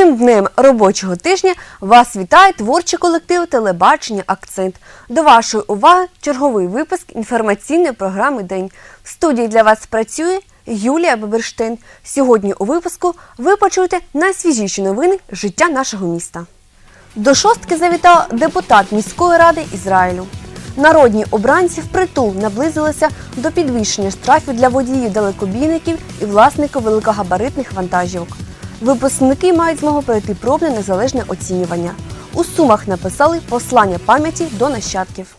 новим днем робочого тижня вас вітає творчий колектив телебачення Акцент. До вашої уваги черговий випуск інформаційної програми День. В студії для вас працює Юлія Беберштейн. Сьогодні у випуску ви почуєте найсвіжіші новини життя нашого міста. До шостки завітав депутат міської ради Ізраїлю. Народні обранці впритул наблизилися до підвищення штрафів для водіїв далекобійників і власників великогабаритних вантажівок. Випускники мають змогу пройти пробне незалежне оцінювання. У сумах написали послання пам'яті до нащадків.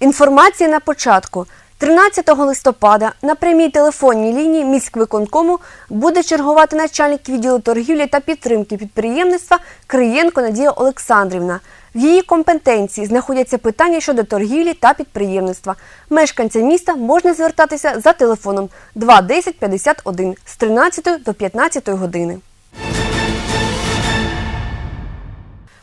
Інформація на початку. 13 листопада на прямій телефонній лінії міськвиконкому буде чергувати начальник відділу торгівлі та підтримки підприємництва Криєнко Надія Олександрівна. В її компетенції знаходяться питання щодо торгівлі та підприємництва. Мешканцям міста можна звертатися за телефоном 210 51 з 13 до 15 години.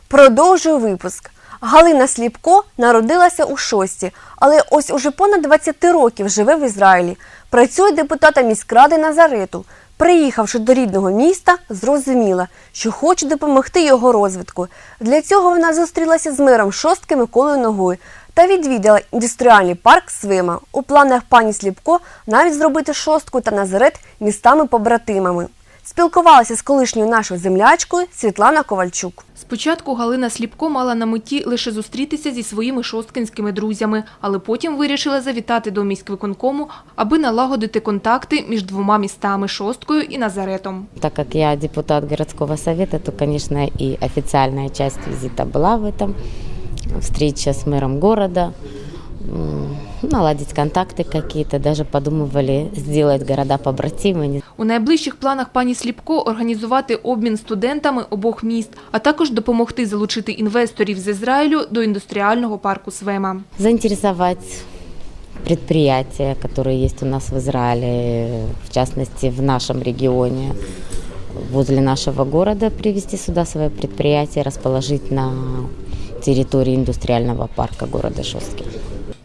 Продовжую випуск. Галина Сліпко народилася у шості, але ось уже понад 20 років живе в Ізраїлі. Працює депутатом міськради Назарету. Приїхавши до рідного міста, зрозуміла, що хоче допомогти його розвитку. Для цього вона зустрілася з мером шостки Миколою Ногою та відвідала індустріальний парк Свима. У планах пані Сліпко навіть зробити шостку та Назарет містами-побратимами. Спілкувалася з колишньою нашою землячкою Світлана Ковальчук. Спочатку Галина Сліпко мала на меті лише зустрітися зі своїми шосткинськими друзями, але потім вирішила завітати до міськвиконкому, аби налагодити контакти між двома містами Шосткою і Назаретом. Так как я депутат городского совета, то, конечно, и официальная часть визита была в этом. Встреча с мэром города, м, наладить контакты какие-то, даже подумывали сделать города побратимы. У найближчих планах пані Сліпко організувати обмін студентами обох міст, а також допомогти залучити інвесторів з Ізраїлю до індустріального парку Свема. Заинтересовать предприятия, которые есть у нас в Израиле, в частности в нашем регионе, возле нашего города, привести сюда свое предприятие, расположить на территории индустриального парка города Шостки.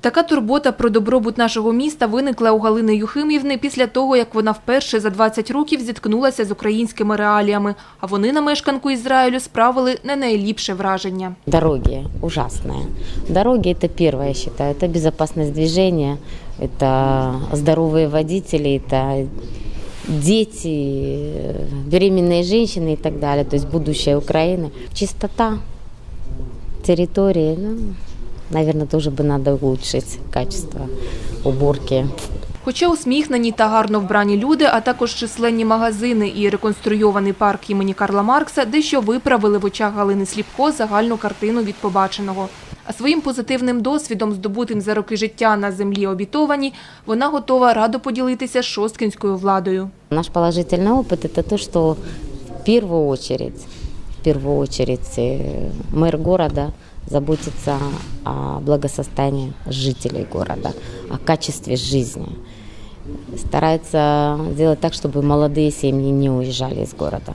Така турбота про добробут нашого міста виникла у Галини Юхимівни після того, як вона вперше за 20 років зіткнулася з українськими реаліями, а вони на мешканку Ізраїлю справили не найліпше враження. Дороги ужасные. Дороги это первое, я считаю. Это безопасность движения, это здоровые водители, это дети, беременные женщины и так далее. То есть будущее Украины. Чистота территории, ну, наверное, тоже бы надо улучшить качество уборки. Хоча усміхнені та гарно вбрані люди, а також численні магазини і реконструйований парк імені Карла Маркса дещо виправили в очах Галини Сліпко загальну картину від побаченого. А своїм позитивним досвідом, здобутим за роки життя на землі обітованій, вона готова радо поділитися з шосткінською владою. Наш положительный опыт это то, что в первую очередь, в первую очередь э, мэр города заботится о благосостоянии жителей города, о качестве жизни. Старается сделать так, чтобы молодые семьи не уезжали из города,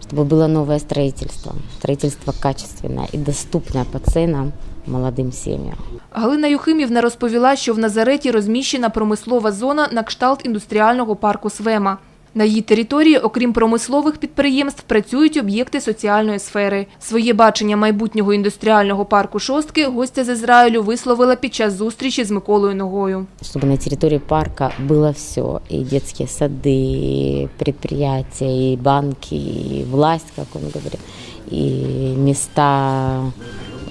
чтобы было новое строительство, строительство качественное и доступное по ценам молодым семьям. Галина Юхимівна розповіла, що в Назареті розміщена промислова зона на кшталт індустріального парку Свема. На її території, окрім промислових підприємств, працюють об'єкти соціальної сфери. Своє бачення майбутнього індустріального парку «Шостки» гостя з Ізраїлю висловила під час зустрічі з Миколою Ногою. Чтобы на территории парка было все, и детские сады, и предприятия, и банки, и власть, как он говорит, и места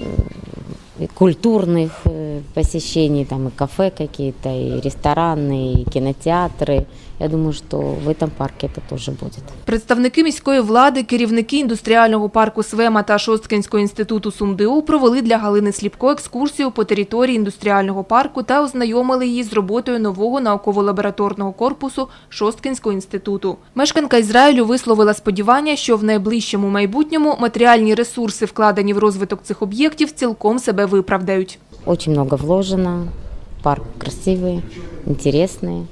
э, и культурных э, посещений, там и кафе какие-то, и рестораны, и кинотеатры. Я думаю, что в этом парке это тоже будет. Представники міської влади, керівники індустріального парку Свема та Шосткинського інституту СумДУ провели для Галини Сліпко екскурсію по території індустріального парку та ознайомили її з роботою нового науково-лабораторного корпусу Шосткинського інституту. Мешканка Ізраїлю висловила сподівання, що в найближчому майбутньому матеріальні ресурси, вкладені в розвиток цих об'єктів, цілком себе виправдають. Очень много вложено, парк красивый, интересный,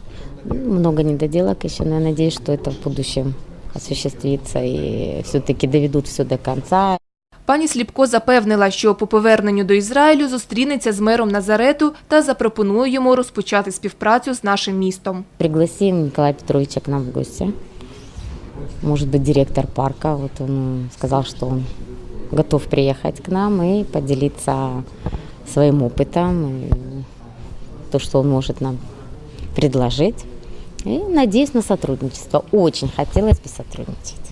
Ну, много недоделок еще, но я надеюсь, что это в будущем осуществится и все-таки доведут все до конца. Пані Сліпко запевнила, що по поверненню до Ізраїлю зустрінеться з мером Назарету та запропонує йому розпочати співпрацю з нашим містом. Пригласим Николая Петровича к нам в гости. может быть, директор парка, вот он сказал, что он готов приехать к нам и поделиться своим опытом, и то, что он может нам предложить. И надеюсь на сотрудничество. Очень хотелось бы сотрудничать.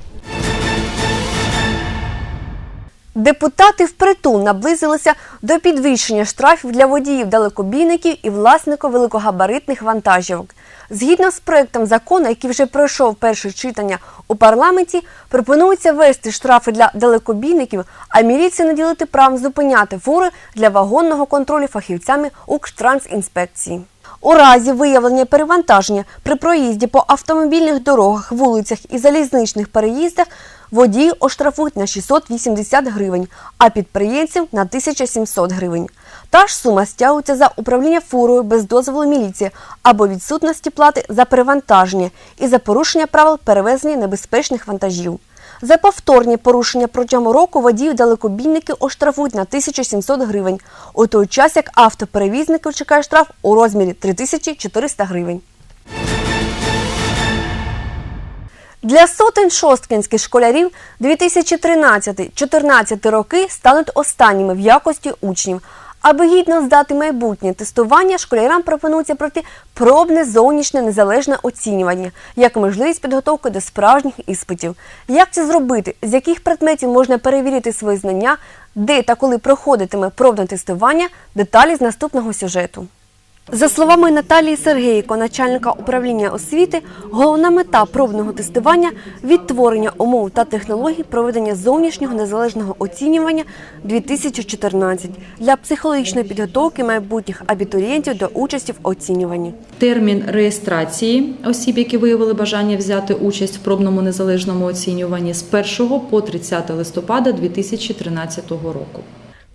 Депутати впритул наблизилися до підвищення штрафів для водіїв далекобійників і власників великогабаритних вантажівок. Згідно з проектом закону, який вже пройшов перше читання у парламенті, пропонується ввести штрафи для далекобійників, а міліцію наділити правом зупиняти фури для вагонного контролю фахівцями Укртрансінспекції. У разі виявлення перевантаження при проїзді по автомобільних дорогах, вулицях і залізничних переїздах водії оштрафують на 680 гривень, а підприємців на 1700 гривень. Та ж сума стягується за управління фурою без дозволу міліції або відсутності плати за перевантаження і за порушення правил перевезення небезпечних вантажів. За повторні порушення протягом року водіїв далекобійники оштрафують на 1700 гривень, у той час як автоперевізників чекає штраф у розмірі 3400 гривень. Для сотень шосткинських школярів 2013-14 роки стануть останніми в якості учнів. Аби гідно здати майбутнє тестування, школярам пропонується пройти пробне зовнішнє незалежне оцінювання як можливість підготовки до справжніх іспитів. Як це зробити? З яких предметів можна перевірити свої знання, де та коли проходитиме пробне тестування? Деталі з наступного сюжету. За словами Наталії Сергійко, начальника управління освіти, головна мета пробного тестування відтворення умов та технологій проведення зовнішнього незалежного оцінювання 2014 для психологічної підготовки майбутніх абітурієнтів до участі в оцінюванні. Термін реєстрації осіб, які виявили бажання взяти участь в пробному незалежному оцінюванні з 1 по 30 листопада 2013 року.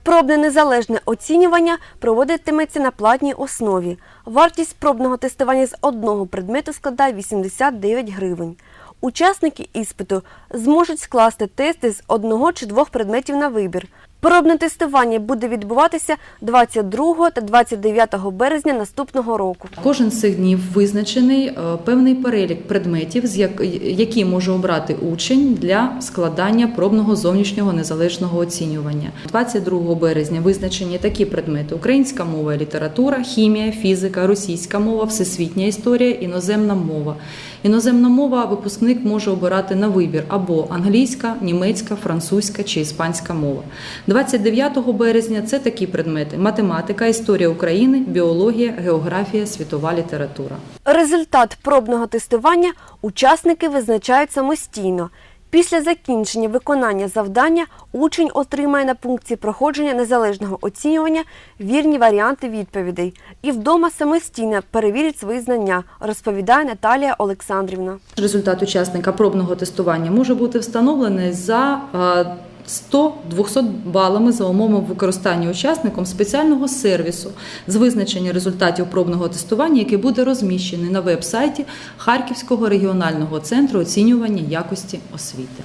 Пробне незалежне оцінювання проводитиметься на платній основі. Вартість пробного тестування з одного предмету складає 89 гривень. Учасники іспиту зможуть скласти тести з одного чи двох предметів на вибір. Пробне тестування буде відбуватися 22 та 29 березня наступного року. Кожен з цих днів визначений е, певний перелік предметів, які може обрати учень для складання пробного зовнішнього незалежного оцінювання. 22 березня визначені такі предмети: українська мова література, хімія, фізика, російська мова, всесвітня історія, іноземна мова. Іноземна мова випускник може обирати на вибір або англійська, німецька, французька чи іспанська мова. 29 березня це такі предмети: математика, історія України, біологія, географія, світова література. Результат пробного тестування учасники визначають самостійно. Після закінчення виконання завдання учень отримає на пункті проходження незалежного оцінювання вірні варіанти відповідей і вдома самостійно перевірить свої знання, розповідає Наталія Олександрівна. Результат учасника пробного тестування може бути встановлений за е, 100-200 балами за умовами використання учасником спеціального сервісу з визначення результатів пробного тестування, який буде розміщений на веб-сайті Харківського регіонального центру оцінювання якості освіти.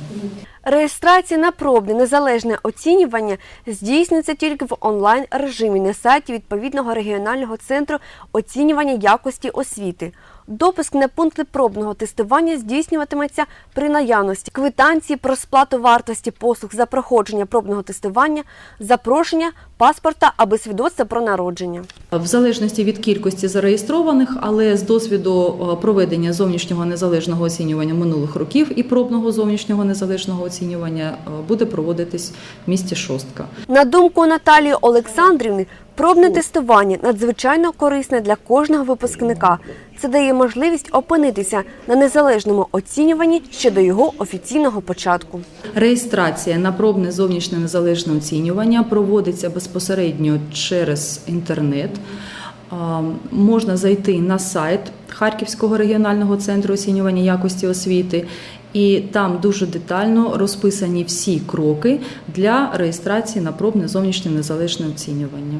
Реєстрація на пробне незалежне оцінювання здійснюється тільки в онлайн режимі на сайті відповідного регіонального центру оцінювання якості освіти. Допуск на пункти пробного тестування здійснюватиметься при наявності квитанції про сплату вартості послуг за проходження пробного тестування, запрошення, паспорта або свідоцтва про народження. В залежності від кількості зареєстрованих, але з досвіду е, проведення зовнішнього незалежного оцінювання минулих років і пробного зовнішнього незалежного оцінювання е, буде проводитись в місті Шостка. На думку Наталії Олександрівни, пробне тестування надзвичайно корисне для кожного випускника. Це дає можливість опинитися на незалежному оцінюванні ще до його офіційного початку. Реєстрація на пробне зовнішнє незалежне оцінювання проводиться безпосередньо через інтернет. Можна зайти на сайт Харківського регіонального центру оцінювання якості освіти, і там дуже детально розписані всі кроки для реєстрації на пробне зовнішнє незалежне оцінювання.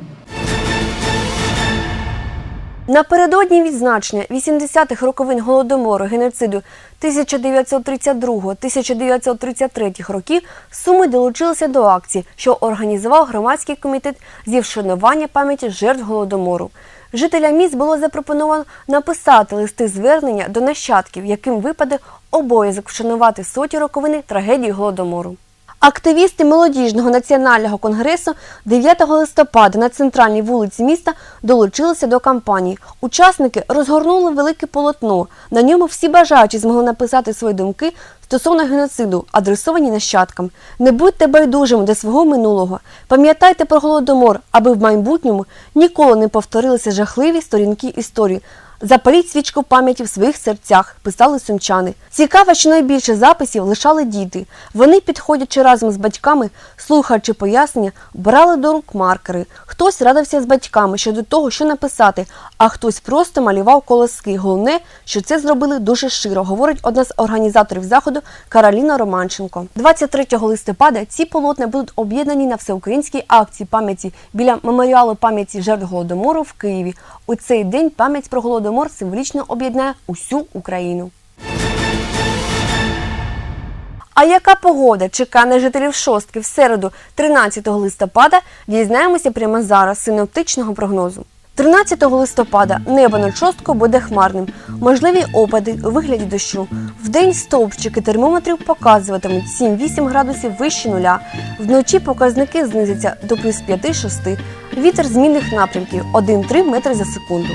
Напередодні відзначення 80-х роковин голодомору геноциду 1932-1933 років Суми долучилися до акції, що організував громадський комітет зі вшанування пам'яті жертв голодомору. Жителям міст було запропоновано написати листи звернення до нащадків, яким випаде обов'язок вшанувати соті роковини трагедії голодомору. Активісти молодіжного національного конгресу 9 листопада на центральній вулиці міста долучилися до кампанії. Учасники розгорнули велике полотно. На ньому всі бажаючі змогли написати свої думки стосовно геноциду, адресовані нащадкам. Не будьте байдужими до свого минулого. Пам'ятайте про голодомор, аби в майбутньому ніколи не повторилися жахливі сторінки історії. Запаліть свічку пам'яті в своїх серцях, писали сумчани. Цікаво, що найбільше записів лишали діти. Вони, підходячи разом з батьками, слухаючи пояснення, брали до рук маркери. Хтось радився з батьками щодо того, що написати, а хтось просто малював колоски. Головне, що це зробили дуже широ, говорить одна з організаторів заходу Кароліна Романченко. 23 листопада ці полотна будуть об'єднані на всеукраїнській акції пам'яті біля меморіалу пам'яті жертв голодомору в Києві. У цей день пам'ять про голодомор символічно об'єднає усю Україну. А яка погода чекає жителів шостки в середу, 13 листопада, дізнаємося прямо зараз синоптичного прогнозу. 13 листопада небо над шосткою буде хмарним. Можливі опади у вигляді дощу. Вдень стовпчики термометрів показуватимуть 7-8 градусів вище нуля. Вночі показники знизяться до плюс 5-6. Вітер змінних напрямків 1-3 метри за секунду.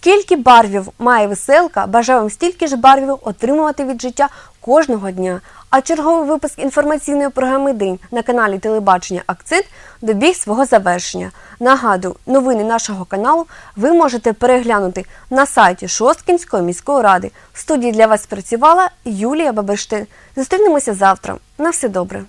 Скільки барвів має веселка, бажаю вам стільки ж барвів отримувати від життя кожного дня. А черговий випуск інформаційної програми День на каналі Телебачення Акцент добіг свого завершення. Нагадую, новини нашого каналу ви можете переглянути на сайті Шосткінської міської ради. В студії для вас працювала Юлія Баберштин. Зустрінемося завтра. На все добре.